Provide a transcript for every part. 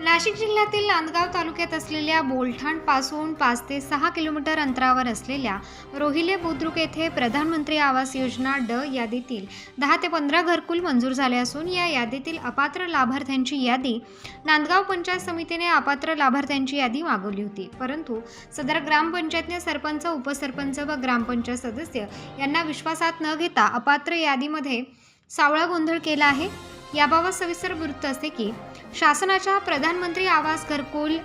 नाशिक जिल्ह्यातील नांदगाव तालुक्यात असलेल्या बोलठाणपासून पाच ते सहा किलोमीटर अंतरावर असलेल्या रोहिले बुद्रुक येथे प्रधानमंत्री आवास योजना ड यादीतील दहा ते पंधरा घरकुल मंजूर झाले असून या यादीतील अपात्र लाभार्थ्यांची यादी नांदगाव पंचायत समितीने अपात्र लाभार्थ्यांची यादी मागवली होती. परंतु सदर ग्रामपंचायतने सरपंच उपसरपंच व ग्रामपंचायत सदस्य यांना विश्वासात न घेता अपात्र यादीमध्ये सावळा गोंधळ केला आहे. याबाबत सविस्तर वृत्त असते की शासनाच्या प्रधानमंत्री आवास घरकुल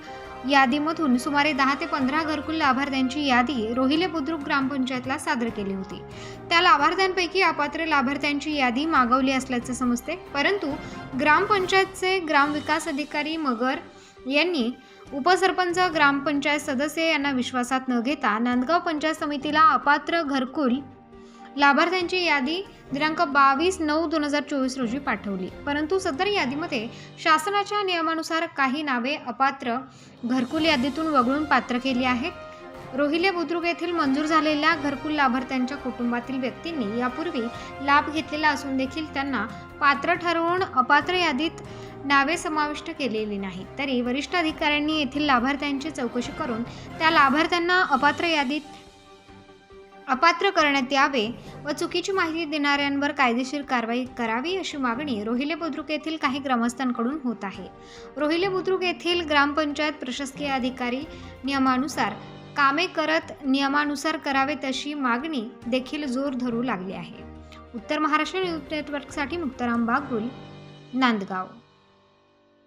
यादीमधून सुमारे दहा ते पंधरा घरकुल लाभार्थ्यांची यादी रोहिले बुद्रुक ग्रामपंचायतला सादर केली होती. त्या लाभार्थ्यांपैकी अपात्र लाभार्थ्यांची यादी मागवली असल्याचे समजते परंतु ग्रामपंचायतचे ग्रामविकास अधिकारी मगर यांनी उपसरपंच ग्रामपंचायत सदस्य यांना विश्वासात न घेता नांदगाव पंचायत समितीला अपात्र घरकुल लाभार्थ्यांची यादी दिनांक बावीस नऊ दोन हजार चोवीस रोजी पाठवली. परंतु सदर यादीमध्ये शासनाच्या नियमानुसार काही नावे अपात्र घरकुल यादीतून वगळून पात्र केली आहेत. रोहिले बुद्रुक येथील मंजूर झालेल्या घरकुल लाभार्थ्यांच्या कुटुंबातील व्यक्तींनी यापूर्वी लाभ घेतलेला असून देखील त्यांना पात्र ठरवून अपात्र यादीत नावे समाविष्ट केलेली नाही. तरी वरिष्ठ अधिकाऱ्यांनी येथील लाभार्थ्यांची चौकशी करून त्या लाभार्थ्यांना अपात्र यादीत अपात्र करण्यात यावे व चुकीची माहिती देणाऱ्यांवर कायदेशीर कारवाई करावी अशी मागणी रोहिले बुद्रुक येथील काही ग्रामस्थांकडून होत आहे. रोहिले बुद्रुक येथील ग्रामपंचायत प्रशासकीय अधिकारी नियमानुसार कामे करत नियमानुसार करावे तशी मागणी देखील जोर धरू लागली आहे. उत्तर महाराष्ट्र न्यूज नेटवर्कसाठी मुक्ताराम बागुल नांदगाव.